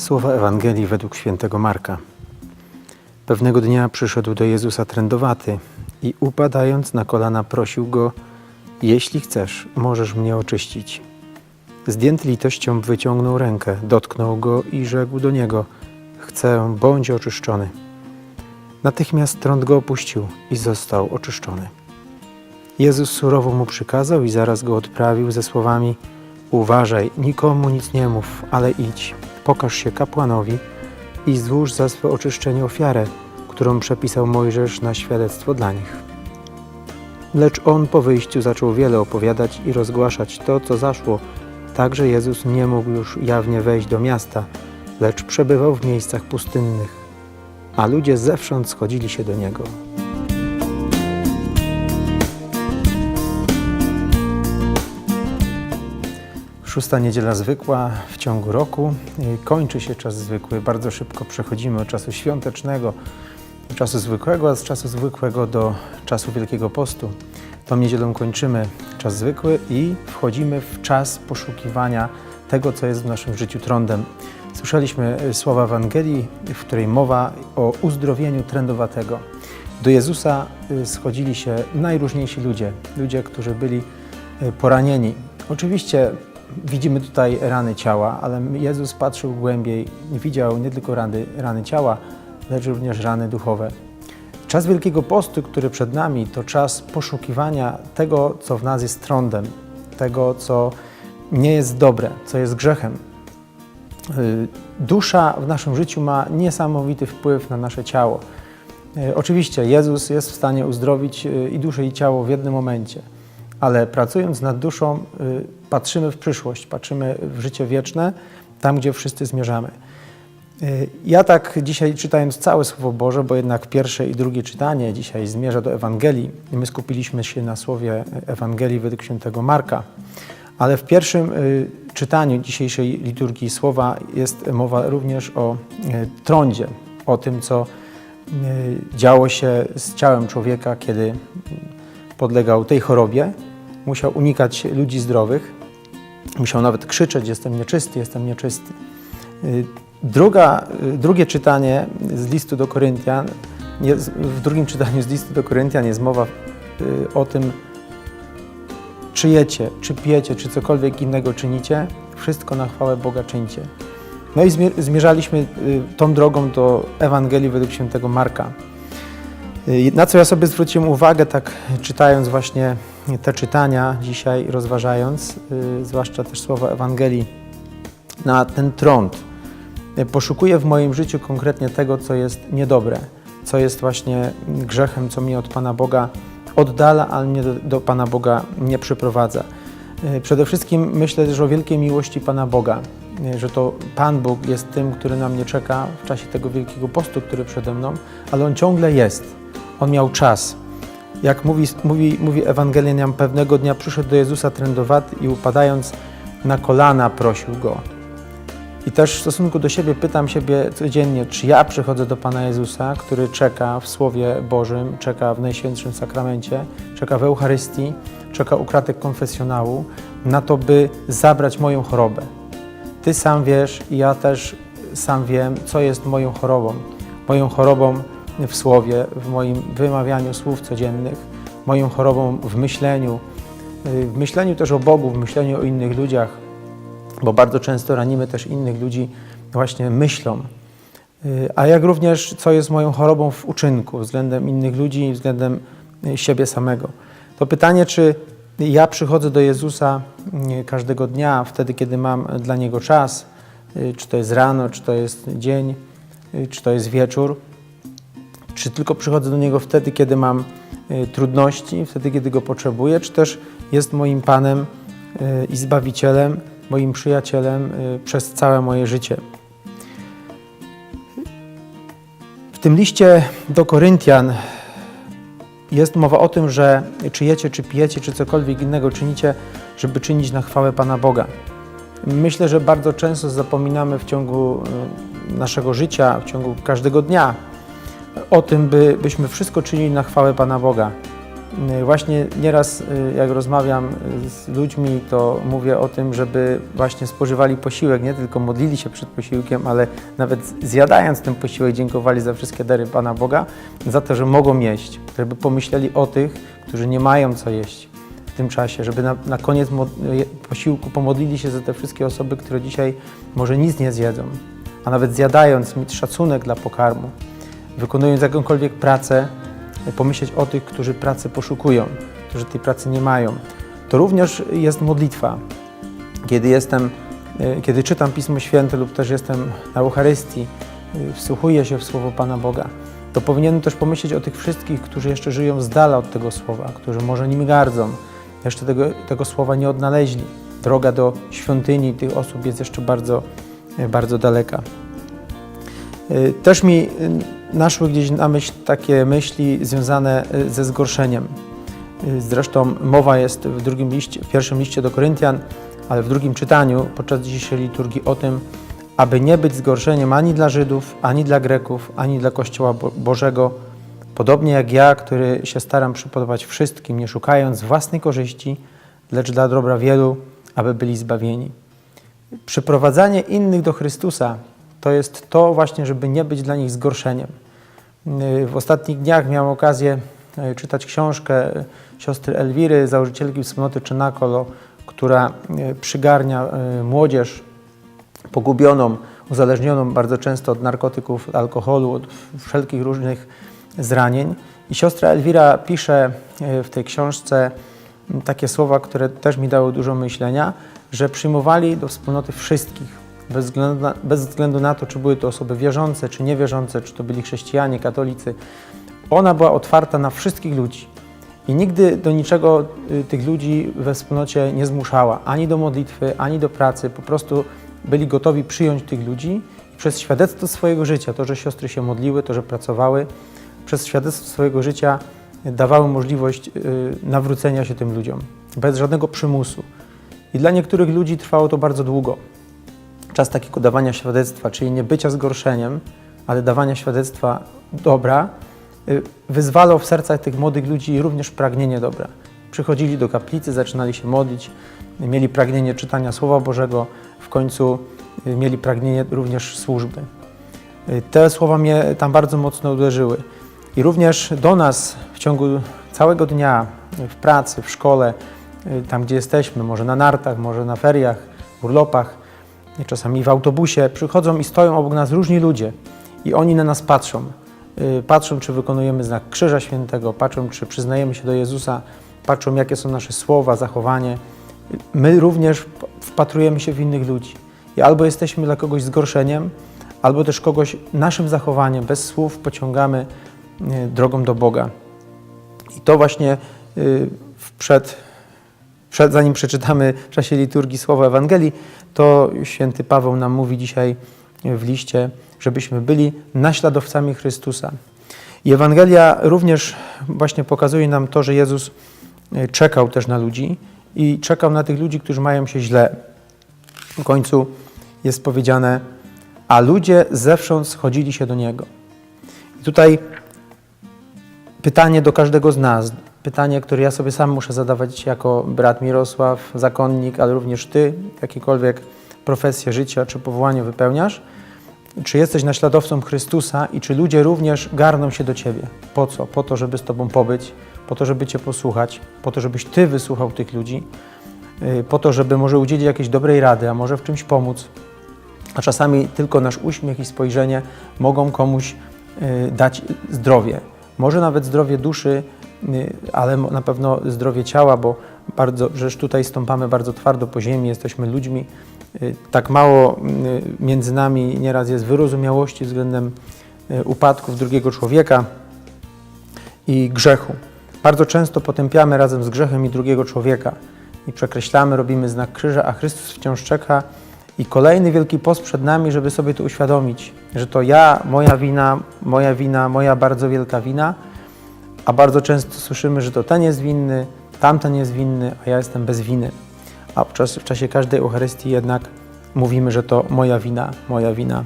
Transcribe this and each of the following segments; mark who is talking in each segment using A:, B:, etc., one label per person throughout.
A: Słowa Ewangelii według świętego Marka. Pewnego dnia przyszedł do Jezusa trędowaty i upadając na kolana prosił go: Jeśli chcesz, możesz mnie oczyścić. Zdjęty litością wyciągnął rękę, dotknął go i rzekł do niego: Chcę, bądź oczyszczony. Natychmiast trąd go opuścił i został oczyszczony. Jezus surowo mu przykazał i zaraz go odprawił ze słowami: Uważaj, nikomu nic nie mów, ale idź, pokaż się kapłanowi i złóż za swe oczyszczenie ofiarę, którą przepisał Mojżesz na świadectwo dla nich. Lecz on po wyjściu zaczął wiele opowiadać i rozgłaszać to, co zaszło, tak że Jezus nie mógł już jawnie wejść do miasta, lecz przebywał w miejscach pustynnych, a ludzie zewsząd schodzili się do niego. Szósta niedziela zwykła w ciągu roku. Y, Kończy się czas zwykły. Bardzo szybko przechodzimy od czasu świątecznego do czasu zwykłego, a z czasu zwykłego do czasu Wielkiego Postu. Tą niedzielą kończymy czas zwykły i wchodzimy w czas poszukiwania tego, co jest w naszym życiu trądem. Słyszeliśmy y, słowa Ewangelii, w której mowa o uzdrowieniu trędowatego. Do Jezusa y, schodzili się najróżniejsi ludzie, ludzie, którzy byli poranieni. Oczywiście widzimy tutaj rany ciała, ale Jezus patrzył głębiej i widział nie tylko rany, rany ciała, lecz również rany duchowe. Czas Wielkiego Postu, który przed nami, to czas poszukiwania tego, co w nas jest trądem, tego, co nie jest dobre, co jest grzechem. Y, Dusza w naszym życiu ma niesamowity wpływ na nasze ciało. Y, Oczywiście Jezus jest w stanie uzdrowić y, i duszę, i ciało w jednym momencie, ale pracując nad duszą, y, patrzymy w przyszłość, patrzymy w życie wieczne, tam gdzie wszyscy zmierzamy. Y, Ja tak dzisiaj czytając całe Słowo Boże, bo jednak pierwsze i drugie czytanie dzisiaj zmierza do Ewangelii my skupiliśmy się na słowie Ewangelii według świętego Marka, ale w pierwszym y, czytaniu dzisiejszej liturgii słowa jest mowa również o trądzie, o tym, co działo się z ciałem człowieka, kiedy podlegał tej chorobie. Musiał unikać ludzi zdrowych, musiał nawet krzyczeć: Jestem nieczysty, jestem nieczysty. Y, Druga, y, drugie czytanie z listu do Koryntian, w drugim czytaniu z listu do Koryntian jest mowa y, o tym, czy jecie, czy pijecie, czy cokolwiek innego czynicie, wszystko na chwałę Boga czyńcie. No i zmier- zmierzaliśmy tą drogą do Ewangelii według świętego Marka. Na co ja sobie zwróciłem uwagę, tak czytając właśnie te czytania dzisiaj, rozważając, y, zwłaszcza też słowa Ewangelii, na ten trąd. Y, Poszukuję w moim życiu konkretnie tego, co jest niedobre, co jest właśnie grzechem, co mnie od Pana Boga oddala, ale mnie do, do Pana Boga nie przyprowadza. Y, Przede wszystkim myślę też o wielkiej miłości Pana Boga, że to Pan Bóg jest tym, który na mnie czeka w czasie tego wielkiego postu, który przede mną, ale On ciągle jest. On miał czas. Jak mówi, mówi, mówi Ewangelia nam, pewnego dnia przyszedł do Jezusa trędowaty i upadając na kolana prosił Go. I też w stosunku do siebie pytam siebie codziennie, czy ja przychodzę do Pana Jezusa, który czeka w Słowie Bożym, czeka w Najświętszym Sakramencie, czeka w Eucharystii, czeka u kratek konfesjonału, na to, by zabrać moją chorobę. Ty sam wiesz i ja też sam wiem, co jest moją chorobą. Moją chorobą w słowie, w moim wymawianiu słów codziennych, moją chorobą w myśleniu, y, w myśleniu też o Bogu, w myśleniu o innych ludziach, bo bardzo często ranimy też innych ludzi właśnie myślą. Y, A jak również, co jest moją chorobą w uczynku względem innych ludzi względem y, siebie samego. To pytanie, czy ja przychodzę do Jezusa każdego dnia, wtedy, kiedy mam dla Niego czas, czy to jest rano, czy to jest dzień, czy to jest wieczór, czy tylko przychodzę do Niego wtedy, kiedy mam y, trudności, wtedy, kiedy Go potrzebuję, czy też jest moim Panem y, i Zbawicielem, moim przyjacielem y, przez całe moje życie. W tym liście do Koryntian jest mowa o tym, że czy jecie, czy pijecie, czy cokolwiek innego czynicie, żeby czynić na chwałę Pana Boga. Myślę, że bardzo często zapominamy w ciągu naszego życia, w ciągu każdego dnia o tym, by, byśmy wszystko czynili na chwałę Pana Boga. y, właśnie nieraz y, jak rozmawiam y, z ludźmi, to mówię o tym, żeby właśnie spożywali posiłek, nie tylko modlili się przed posiłkiem, ale nawet zjadając ten posiłek dziękowali za wszystkie dary Pana Boga, za to, że mogą jeść, żeby pomyśleli o tych, którzy nie mają co jeść w tym czasie, żeby na, na koniec posiłku pomodlili się za te wszystkie osoby, które dzisiaj może nic nie zjedzą, a nawet zjadając mieć szacunek dla pokarmu, wykonując jakąkolwiek pracę, pomyśleć o tych, którzy pracy poszukują, którzy tej pracy nie mają. To również jest modlitwa. Kiedy jestem, e, kiedy czytam Pismo Święte lub też jestem na Eucharystii, e, wsłuchuję się w Słowo Pana Boga, to powinienem też pomyśleć o tych wszystkich, którzy jeszcze żyją z dala od tego Słowa, którzy może nim gardzą, jeszcze tego, tego Słowa nie odnaleźli. Droga do świątyni tych osób jest jeszcze bardzo, e, bardzo daleka. Też mi naszły gdzieś na myśl takie myśli związane y, ze zgorszeniem. Y, Zresztą mowa jest w drugim liście, w pierwszym liście do Koryntian, ale w drugim czytaniu podczas dzisiejszej liturgii o tym, aby nie być zgorszeniem ani dla Żydów, ani dla Greków, ani dla Kościoła Bo- Bożego, podobnie jak ja, który się staram przypodobać wszystkim, nie szukając własnej korzyści, lecz dla dobra wielu, aby byli zbawieni. Przyprowadzanie innych do Chrystusa to jest to właśnie, żeby nie być dla nich zgorszeniem. Yy, W ostatnich dniach miałem okazję yy, czytać książkę yy, siostry Elwiry, założycielki wspólnoty Czynakolo, która przygarnia młodzież pogubioną, uzależnioną bardzo często od narkotyków, alkoholu, od wszelkich różnych zranień. I siostra Elwira pisze w tej książce takie słowa, które też mi dały dużo myślenia, że przyjmowali do wspólnoty wszystkich, bez względu, na, bez względu na to, czy były to osoby wierzące, czy niewierzące, czy to byli chrześcijanie, katolicy. Ona była otwarta na wszystkich ludzi. I nigdy do niczego y, tych ludzi we wspólnocie nie zmuszała, ani do modlitwy, ani do pracy. Po prostu byli gotowi przyjąć tych ludzi i przez świadectwo swojego życia, to, że siostry się modliły, to, że pracowały, przez świadectwo swojego życia dawały możliwość y, nawrócenia się tym ludziom, bez żadnego przymusu. I dla niektórych ludzi trwało to bardzo długo. Czas takiego dawania świadectwa, czyli nie bycia zgorszeniem, ale dawania świadectwa dobra, y, wyzwalał w sercach tych młodych ludzi również pragnienie dobra. Przychodzili do kaplicy, zaczynali się modlić, mieli pragnienie czytania Słowa Bożego, w końcu y, mieli pragnienie również służby. Y, Te słowa mnie tam bardzo mocno uderzyły. I również do nas w ciągu całego dnia, w pracy, w szkole, tam gdzie jesteśmy, może na nartach, może na feriach, urlopach, czasami w autobusie, przychodzą i stoją obok nas różni ludzie i oni na nas patrzą. Y, Patrzą, czy wykonujemy znak Krzyża Świętego, patrzą, czy przyznajemy się do Jezusa, patrzą, jakie są nasze słowa, zachowanie. My również wpatrujemy się w innych ludzi. I albo jesteśmy dla kogoś zgorszeniem, albo też kogoś naszym zachowaniem, bez słów, pociągamy y, drogą do Boga. I to właśnie y, przed, przed, zanim przeczytamy w czasie liturgii słowa Ewangelii, to święty Paweł nam mówi dzisiaj w liście, żebyśmy byli naśladowcami Chrystusa. I Ewangelia również właśnie pokazuje nam to, że Jezus y, czekał też na ludzi i czekał na tych ludzi, którzy mają się źle. W końcu jest powiedziane, a ludzie zewsząd schodzili się do Niego. I tutaj pytanie do każdego z nas, pytanie, które ja sobie sam muszę zadawać jako brat Mirosław, zakonnik, ale również Ty, jakiekolwiek profesję życia czy powołanie wypełniasz, czy jesteś naśladowcą Chrystusa i czy ludzie również garną się do Ciebie? Po co? Po to, żeby z Tobą pobyć, po to, żeby Cię posłuchać, po to, żebyś Ty wysłuchał tych ludzi, yy, po to, żeby może udzielić jakiejś dobrej rady, a może w czymś pomóc. A czasami tylko nasz uśmiech i spojrzenie mogą komuś y, dać zdrowie. Może nawet zdrowie duszy, y, ale mo- na pewno zdrowie ciała, bo bardzo, przecież tutaj stąpamy bardzo twardo po ziemi, jesteśmy ludźmi. Y, Tak mało y, między nami nieraz jest wyrozumiałości względem y, upadków drugiego człowieka i grzechu. Bardzo często potępiamy razem z grzechem i drugiego człowieka i przekreślamy, robimy znak krzyża, a Chrystus wciąż czeka i kolejny wielki post przed nami, żeby sobie to uświadomić, że to ja, moja wina, moja wina, moja bardzo wielka wina, a bardzo często słyszymy, że to ten jest winny, tamten jest winny, a ja jestem bez winy. A w czasie, w czasie każdej Eucharystii jednak mówimy, że to moja wina, moja wina.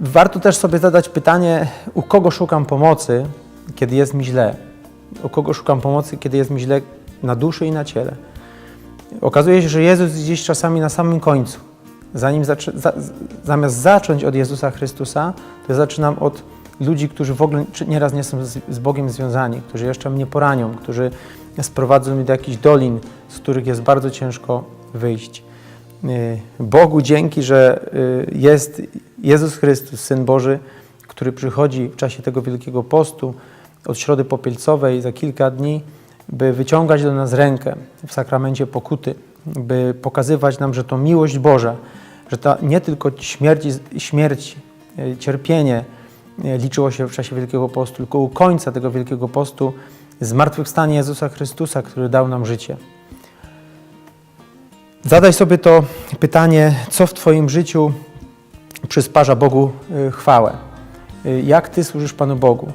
A: Warto też sobie zadać pytanie, u kogo szukam pomocy, kiedy jest mi źle. U kogo szukam pomocy, kiedy jest mi źle na duszy i na ciele? Okazuje się, że Jezus jest gdzieś czasami na samym końcu. Zanim zamiast zacząć od Jezusa Chrystusa, to ja zaczynam od ludzi, którzy w ogóle nieraz nie są z, z Bogiem związani, którzy jeszcze mnie poranią, którzy sprowadzą mnie do jakichś dolin, z których jest bardzo ciężko wyjść. Y, Bogu dzięki, że y, jest Jezus Chrystus, Syn Boży, który przychodzi w czasie tego Wielkiego Postu od Środy Popielcowej za kilka dni, by wyciągać do nas rękę w sakramencie pokuty, by pokazywać nam, że to miłość Boża, że ta nie tylko śmierć, śmierć y, cierpienie liczyło się w czasie Wielkiego Postu, tylko u końca tego Wielkiego Postu zmartwychwstanie Jezusa Chrystusa, który dał nam życie. Zadaj sobie to pytanie, co w Twoim życiu przysparza Bogu y, chwałę. Y, Jak Ty służysz Panu Bogu?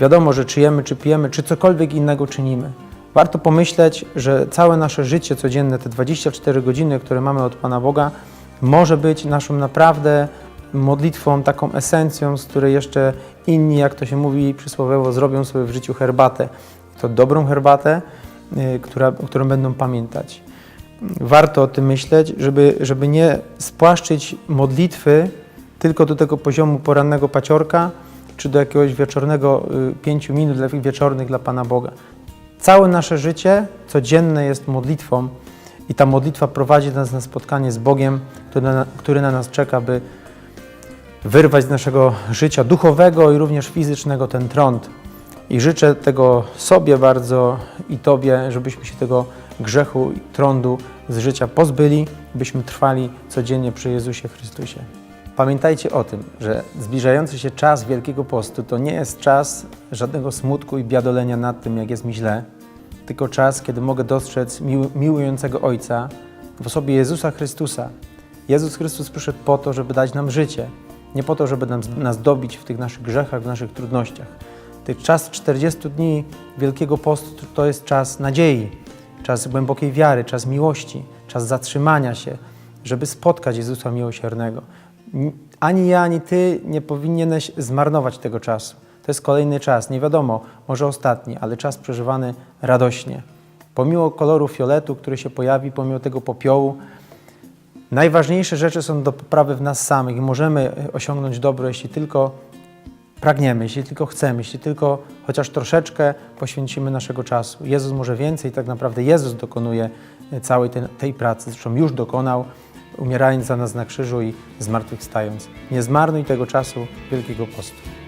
A: Wiadomo, że czy jemy, czy pijemy, czy cokolwiek innego czynimy. Warto pomyśleć, że całe nasze życie codzienne, te 24 godziny, które mamy od Pana Boga, może być naszą naprawdę modlitwą, taką esencją, z której jeszcze inni, jak to się mówi przysłowiowo, zrobią sobie w życiu herbatę. To dobrą herbatę, y, która, którą będą pamiętać warto o tym myśleć, żeby, żeby nie spłaszczyć modlitwy tylko do tego poziomu porannego paciorka, czy do jakiegoś wieczornego y, pięciu minut wieczornych dla Pana Boga. Całe nasze życie codzienne jest modlitwą i ta modlitwa prowadzi nas na spotkanie z Bogiem, który na, który na nas czeka, by wyrwać z naszego życia duchowego i również fizycznego ten trąd. I życzę tego sobie bardzo i Tobie, żebyśmy się tego grzechu i trądu z życia pozbyli, byśmy trwali codziennie przy Jezusie Chrystusie. Pamiętajcie o tym, że zbliżający się czas Wielkiego Postu to nie jest czas żadnego smutku i biadolenia nad tym, jak jest mi źle, tylko czas, kiedy mogę dostrzec mił, miłującego Ojca w osobie Jezusa Chrystusa. Jezus Chrystus przyszedł po to, żeby dać nam życie, nie po to, żeby nam, nas dobić w tych naszych grzechach, w naszych trudnościach. Ten czas 40 dni Wielkiego Postu to jest czas nadziei, czas głębokiej wiary, czas miłości, czas zatrzymania się, żeby spotkać Jezusa Miłosiernego. Ani ja, ani Ty nie powinieneś zmarnować tego czasu. To jest kolejny czas, nie wiadomo, może ostatni, ale czas przeżywany radośnie. Pomimo koloru fioletu, który się pojawi, pomimo tego popiołu, najważniejsze rzeczy są do poprawy w nas samych i możemy osiągnąć dobro, jeśli tylko pragniemy, jeśli tylko chcemy, jeśli tylko chociaż troszeczkę poświęcimy naszego czasu. Jezus może więcej, tak naprawdę Jezus dokonuje całej tej, tej pracy, zresztą już dokonał, umierając za nas na krzyżu i zmartwychwstając. Nie zmarnuj tego czasu Wielkiego Postu.